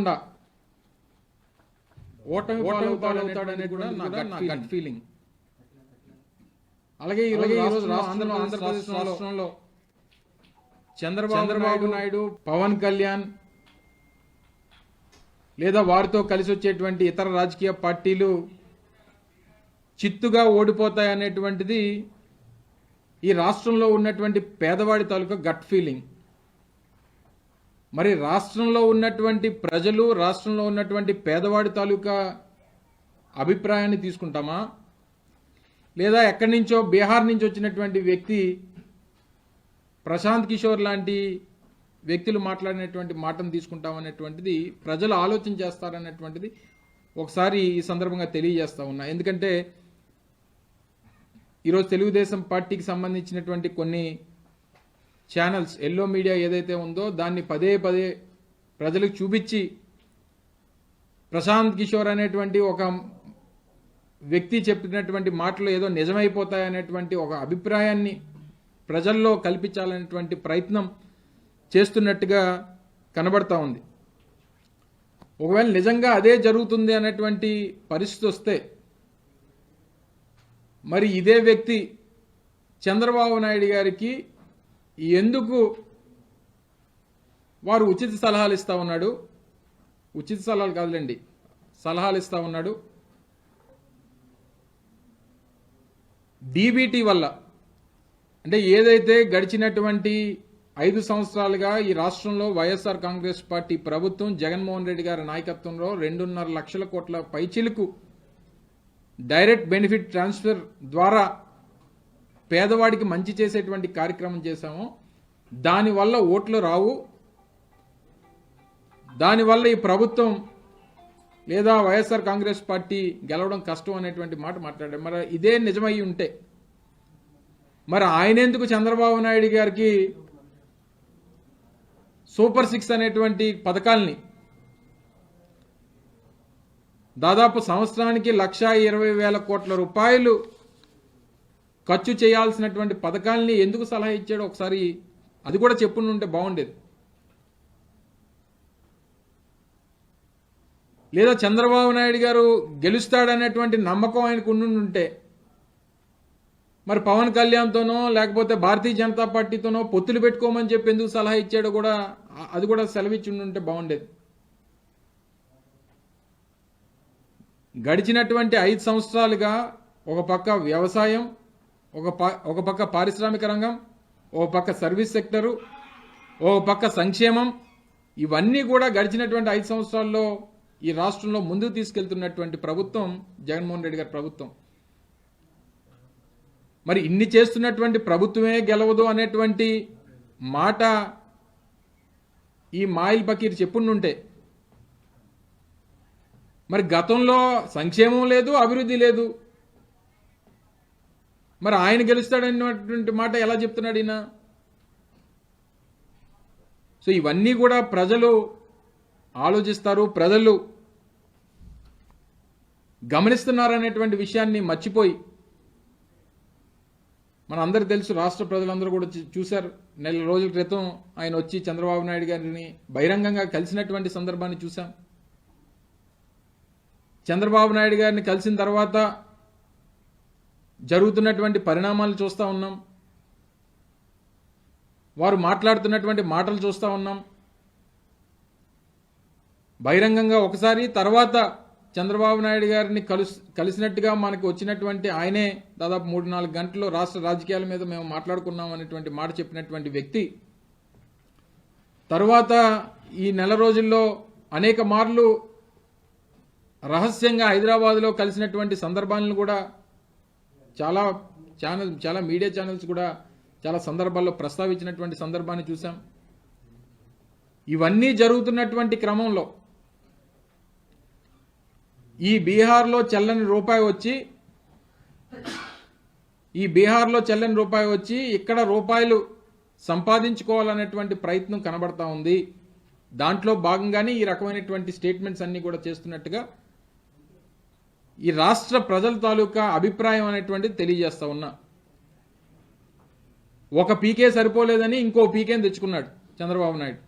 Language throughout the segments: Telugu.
తప్పకుండా ఓటమి పాలవుతాడనేది కూడా నా గట్ ఫీలింగ్ అలాగే ఈ రోజు ఈ రోజు రాష్ట్రంలో ఆంధ్రప్రదేశ్ రాష్ట్రంలో చంద్రబాబు చంద్రబాబు నాయుడు పవన్ కళ్యాణ్ లేదా వారితో కలిసి వచ్చేటువంటి ఇతర రాజకీయ పార్టీలు చిత్తుగా ఓడిపోతాయి అనేటువంటిది ఈ రాష్ట్రంలో ఉన్నటువంటి పేదవాడి తాలూకా గట్ ఫీలింగ్ మరి రాష్ట్రంలో ఉన్నటువంటి ప్రజలు రాష్ట్రంలో ఉన్నటువంటి పేదవాడి తాలూకా అభిప్రాయాన్ని తీసుకుంటామా? లేదా ఎక్కడి నుంచో బీహార్ నుంచి వచ్చినటువంటి వ్యక్తి ప్రశాంత్ కిషోర్ లాంటి వ్యక్తులు మాట్లాడినటువంటి మాటను తీసుకుంటామనేటువంటిది ప్రజలు ఆలోచన చేస్తారనేటువంటిది ఒకసారి ఈ సందర్భంగా తెలియజేస్తా ఉన్నా. ఎందుకంటే ఈరోజు తెలుగుదేశం పార్టీకి సంబంధించినటువంటి కొన్ని ఛానల్స్ ఎల్లో మీడియా ఏదైతే ఉందో దాన్ని పదే పదే ప్రజలకు చూపించి ప్రశాంత్ కిషోర్ అనేటువంటి ఒక వ్యక్తి చెప్పినటువంటి మాటలు ఏదో నిజమైపోతాయనేటువంటి ఒక అభిప్రాయాన్ని ప్రజల్లో కల్పించాలనేటువంటి ప్రయత్నం చేస్తున్నట్టుగా కనబడతా ఉంది. ఒకవేళ నిజంగా అదే జరుగుతుంది అనేటువంటి పరిస్థితి వస్తే మరి ఇదే వ్యక్తి చంద్రబాబు నాయుడు గారికి ఎందుకు వారు ఉచిత సలహాలు ఇస్తా ఉన్నాడు? ఉచిత సలహాలు కాదులేండి. సలహాలు ఇస్తా ఉన్నాడు. డీబీటీ వల్ల అంటే ఏదైతే గడిచినటువంటి ఐదు సంవత్సరాలుగా ఈ రాష్ట్రంలో వైఎస్ఆర్ కాంగ్రెస్ పార్టీ ప్రభుత్వం జగన్మోహన్ రెడ్డి గారి నాయకత్వంలో రెండున్నర లక్షల కోట్ల పైచిలకు డైరెక్ట్ బెనిఫిట్ ట్రాన్స్ఫర్ ద్వారా పేదవాడికి మంచి చేసేటువంటి కార్యక్రమం చేశాము. దానివల్ల ఓట్లు రావు. దానివల్ల ఈ ప్రభుత్వం లేదా వైఎస్ఆర్ కాంగ్రెస్ పార్టీ గెలవడం కష్టం అనేటువంటి మాట మాట్లాడారు. మరి ఇదే నిజమై ఉంటే మరి ఆయన ఎందుకు చంద్రబాబు నాయుడు గారికి సూపర్ సిక్స్ అనేటువంటి పథకాల్ని దాదాపు సంవత్సరానికి లక్షా ఇరవై వేల కోట్ల రూపాయలు ఖర్చు చేయాల్సినటువంటి పథకాల్ని ఎందుకు సలహా ఇచ్చాడో ఒకసారి అది కూడా చెప్పుంటే బాగుండేది. లేదా చంద్రబాబు నాయుడు గారు గెలుస్తాడనేటువంటి నమ్మకం ఆయనకు ఉండుంటే మరి పవన్ కళ్యాణ్తోనో లేకపోతే భారతీయ జనతా పార్టీతోనో పొత్తులు పెట్టుకోమని చెప్పి ఎందుకు సలహా ఇచ్చాడో కూడా అది కూడా సెలవిచ్చి ఉంటే బాగుండేది. గడిచినటువంటి ఐదు సంవత్సరాలుగా ఒక పక్క వ్యవసాయం ఒక ప- ఒక పక్క పారిశ్రామిక రంగం ఒక పక్క సర్వీస్ సెక్టరు ఒక పక్క సంక్షేమం ఇవన్నీ కూడా గడిచినటువంటి ఐదు సంవత్సరాల్లో ఈ రాష్ట్రంలో ముందుకు తీసుకెళ్తున్నటువంటి ప్రభుత్వం జగన్మోహన్ రెడ్డి గారి ప్రభుత్వం. మరి ఇన్ని చేస్తున్నటువంటి ప్రభుత్వమే గెలవదు అనేటువంటి మాట ఈ మాయిల్ పకీర్ చెప్పుండుంటే. మరి గతంలో సంక్షేమం లేదు అభివృద్ధి లేదు. మరి ఆయన గెలుస్తాడనేటువంటి మాట ఎలా చెప్తున్నాడు ఈయన? సో ఇవన్నీ కూడా ప్రజలు ఆలోచిస్తారు ప్రజలు గమనిస్తున్నారనేటువంటి విషయాన్ని మర్చిపోయి మన అందరు తెలుసు రాష్ట్ర ప్రజలందరూ కూడా చూశారు. నెల రోజుల క్రితం ఆయన వచ్చి చంద్రబాబు నాయుడు గారిని బహిరంగంగా కలిసినటువంటి సందర్భాన్ని చూశాం. చంద్రబాబు నాయుడు గారిని కలిసిన తర్వాత జరుగుతున్నటువంటి పరిణామాలు చూస్తూ ఉన్నాం. వారు మాట్లాడుతున్నటువంటి మాటలు చూస్తూ ఉన్నాం. బహిరంగంగా ఒకసారి తర్వాత చంద్రబాబు నాయుడు గారిని కలుసు కలిసినట్టుగా మనకు వచ్చినటువంటి ఆయనే దాదాపు మూడు నాలుగు గంటలు రాష్ట్ర రాజకీయాల మీద మేము మాట్లాడుకున్నాం అనేటువంటి మాట చెప్పినటువంటి వ్యక్తి. తర్వాత ఈ నెల రోజుల్లో అనేక మార్లు రహస్యంగా హైదరాబాద్లో కలిసినటువంటి సందర్భాలను కూడా చాలా ఛానల్ చాలా మీడియా ఛానల్స్ కూడా చాలా సందర్భాల్లో ప్రస్తావించినటువంటి సందర్భాన్ని చూసాం ఇవన్నీ జరుగుతున్నటువంటి క్రమంలో ఈ బీహార్లో చెల్లని రూపాయి వచ్చి ఈ బీహార్లో చెల్లని రూపాయి వచ్చి ఇక్కడ రూపాయలు సంపాదించుకోవాలనేటువంటి ప్రయత్నం కనబడతా ఉంది. దాంట్లో భాగంగానే ఈ రకమైనటువంటి స్టేట్మెంట్స్ అన్నీ కూడా చేస్తున్నట్టుగా ఈ రాష్ట్ర ప్రజల తాలూకా అభిప్రాయం అనేటువంటిది తెలియజేస్తా ఉన్నా. ఒక పీకే సరిపోలేదని ఇంకో పీకేని తెచ్చుకున్నాడు చంద్రబాబు నాయుడు.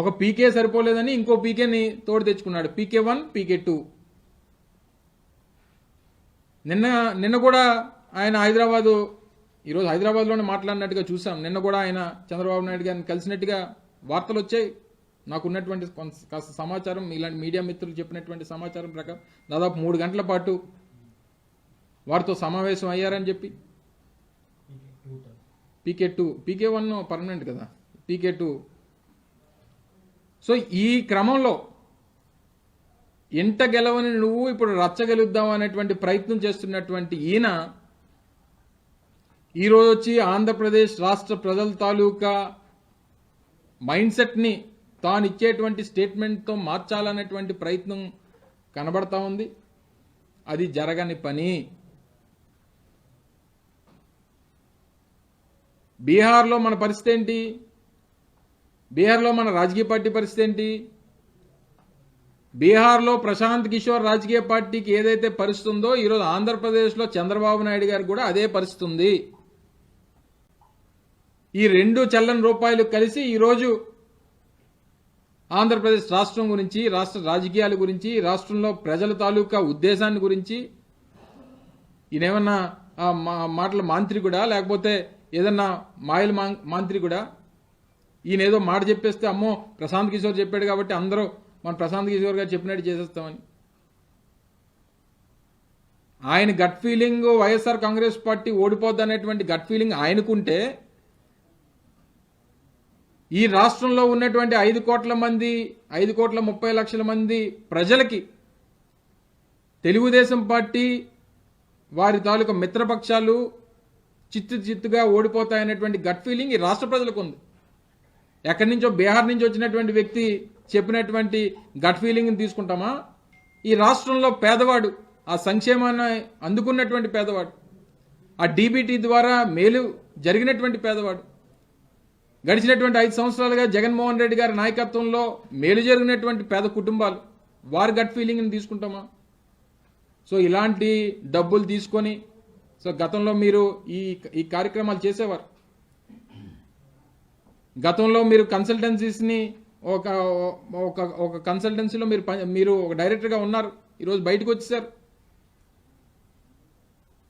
ఒక పీకే సరిపోలేదని ఇంకో పీకేని తోడు తెచ్చుకున్నాడు. PK one PK two. నిన్న నిన్న కూడా ఆయన హైదరాబాదు ఈరోజు హైదరాబాద్లోనే మాట్లాడినట్టుగా చూసాం. నిన్న కూడా ఆయన చంద్రబాబు నాయుడు గారిని కలిసినట్టుగా వార్తలు వచ్చాయి. నాకున్నటువంటి కొంత కాస్త సమాచారం ఇలాంటి మీడియా మిత్రులు చెప్పినటువంటి సమాచారం ప్రకారం దాదాపు మూడు గంటల పాటు వారితో సమావేశం అయ్యారని చెప్పి. PK two. PK one permanent కదా. PK two. సో ఈ క్రమంలో ఎంట గెలవని నువ్వు ఇప్పుడు రచ్చగలుద్దాం అనేటువంటి ప్రయత్నం చేస్తున్నటువంటి ఈయన ఈరోజు వచ్చి ఆంధ్రప్రదేశ్ రాష్ట్ర ప్రజల తాలూకా మైండ్ సెట్ని తాను ఇచ్చేటువంటి స్టేట్మెంట్తో మార్చాలనేటువంటి ప్రయత్నం కనబడతా ఉంది. అది జరగని పని. బీహార్లో మన పరిస్థితి ఏంటి? బీహార్లో మన రాజకీయ పార్టీ పరిస్థితి ఏంటి? బీహార్లో ప్రశాంత్ కిషోర్ రాజకీయ పార్టీకి ఏదైతే పరిస్థితి ఉందో ఈరోజు ఆంధ్రప్రదేశ్లో చంద్రబాబు నాయుడు గారు కూడా అదే పరిస్థితి ఉంది. ఈ రెండు చల్లని రూపాయలు కలిసి ఈరోజు ఆంధ్రప్రదేశ్ రాష్ట్రం గురించి రాష్ట్ర రాజకీయాల గురించి రాష్ట్రంలో ప్రజల తాలూకా ఉద్దేశాన్ని గురించి ఈయనేమన్నా ఆ మా- మాటల మాంత్రికుడా? లేకపోతే ఏదన్నా మాయల మాం- మాంత్రికుడా? ఈయన ఏదో మాట చెప్పేస్తే అమ్మో ప్రశాంత్ కిషోర్ చెప్పాడు కాబట్టి అందరూ మన ప్రశాంత్ కిషోర్ గారు చెప్పినట్టు చేసేస్తామని. ఆయన gut feeling YSR Congress party ఓడిపోద్ది అనేటువంటి గట్ ఫీలింగ్ ఆయనకుంటే ఈ రాష్ట్రంలో ఉన్నటువంటి ఐదు కోట్ల మంది ఐదు కోట్ల ముప్పై లక్షల మంది ప్రజలకి తెలుగుదేశం పార్టీ వారి తాలూకా మిత్రపక్షాలు చిత్తు చిత్తుగా ఓడిపోతాయనేటువంటి గట్ ఫీలింగ్ ఈ రాష్ట్ర ప్రజలకు ఉంది. ఎక్కడి నుంచో బీహార్ నుంచి వచ్చినటువంటి వ్యక్తి చెప్పినటువంటి గట్ ఫీలింగ్ని తీసుకుంటామా? ఈ రాష్ట్రంలో పేదవాడు ఆ సంక్షేమాన్ని అందుకున్నటువంటి పేదవాడు ఆ డీబీటీ ద్వారా మేలు జరిగినటువంటి పేదవాడు గడిచినటువంటి ఐదు సంవత్సరాలుగా జగన్మోహన్ రెడ్డి గారి నాయకత్వంలో మేలు జరిగినటువంటి పేద కుటుంబాలు వారి గట్ ఫీలింగ్ని తీసుకుంటామా? సో ఇలాంటి డబ్బులు తీసుకొని సో గతంలో మీరు ఈ ఈ కార్యక్రమాలు చేసేవారు? గతంలో మీరు కన్సల్టెన్సీస్ని ఒక ఒక ఒక కన్సల్టెన్సీలో మీరు మీరు ఒక డైరెక్టర్గా ఉన్నారు. ఈరోజు బయటకు వచ్చేసారు.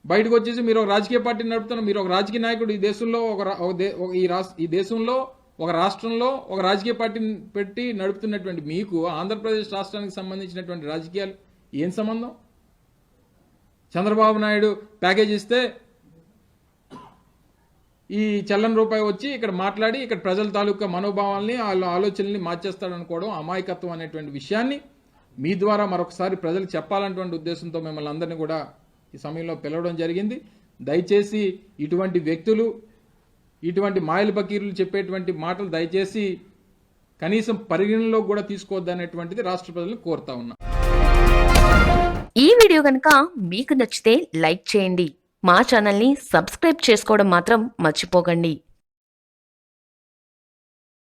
బయటకు వచ్చేసి మీరు ఒక రాజకీయ పార్టీ నడుపుతున్న మీరు ఒక రాజకీయ నాయకుడు ఈ దేశంలో ఒక దే- ఒక ఈ రాష్ట్ర ఈ దేశంలో ఒక రాష్ట్రంలో ఒక రాజకీయ పార్టీని పెట్టి నడుపుతున్నటువంటి మీకు ఆంధ్రప్రదేశ్ రాష్ట్రానికి సంబంధించినటువంటి రాజకీయాలు ఏం సంబంధం? చంద్రబాబు నాయుడు ప్యాకేజ్ ఇస్తే ఈ చల్లని రూపాయి వచ్చి ఇక్కడ మాట్లాడి ఇక్కడ ప్రజల తాలూకా మనోభావాల్ని వాళ్ళ ఆలోచనల్ని మార్చేస్తాడనుకోవడం అమాయకత్వం అనేటువంటి విషయాన్ని మీ ద్వారా మరొకసారి ప్రజలకు చెప్పాలన్నటువంటి ఉద్దేశంతో మిమ్మల్ని అందరినీ కూడా ఈ సమయంలో పిలవడం జరిగింది. దయచేసి ఇటువంటి వ్యక్తులు ఇటువంటి మాయల బకీరులు చెప్పేటువంటి మాటలు దయచేసి కనీసం పరిగణనలో కూడా తీసుకోవద్దనేటువంటిది రాష్ట్ర ప్రజలు కోరుతా ఉన్నా. ఈ వీడియో కనుక మీకు నచ్చితే లైక్ చేయండి. మా ఛానల్ని సబ్స్క్రైబ్ చేసుకోవడం మాత్రం మర్చిపోకండి.